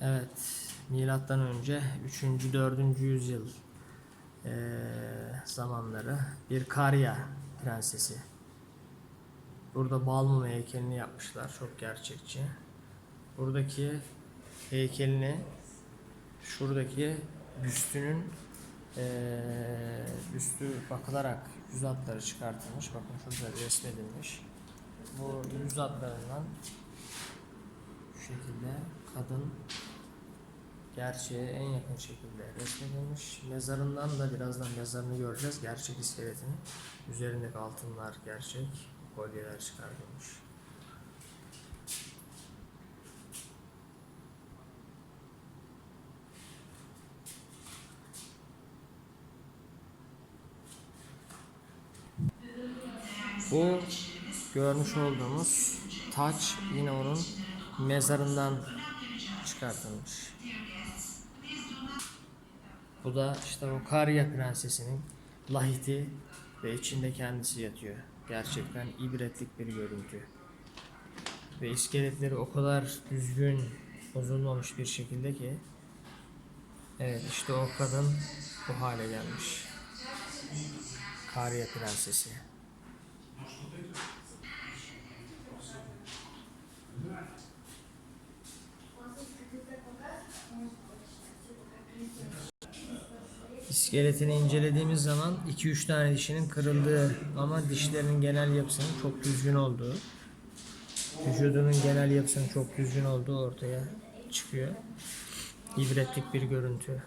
Evet, milattan önce 3. 4. yüzyıl eee, zamanları bir Karya prensesi. Burada Balmum heykelini yapmışlar, çok gerçekçi. Buradaki heykelini şuradaki büstünün eee büstü bakılarak yüz hatları çıkartılmış. Bakın şurada resmedilmiş. Bu yüz hatlarından şu şekilde kadın gerçeğe en yakın şekilde resmedilmiş. Mezarından da birazdan mezarını göreceğiz. Gerçek iskeletini. Üzerindeki altınlar gerçek. Kolyeler çıkartılmış. Bu görmüş olduğumuz taç yine onun mezarından çıkartılmış. Bu da işte o Karya Prensesi'nin lahiti ve içinde kendisi yatıyor. Gerçekten ibretlik bir görüntü. Ve iskeletleri o kadar düzgün bozulmamış bir şekilde ki Evet işte o kadın bu hale gelmiş. Karya Prensesi. İskeletini incelediğimiz zaman 2-3 tane dişinin kırıldığı ama dişlerinin genel yapısının çok düzgün olduğu, vücudunun genel yapısının çok düzgün olduğu ortaya çıkıyor. İbretlik bir görüntü.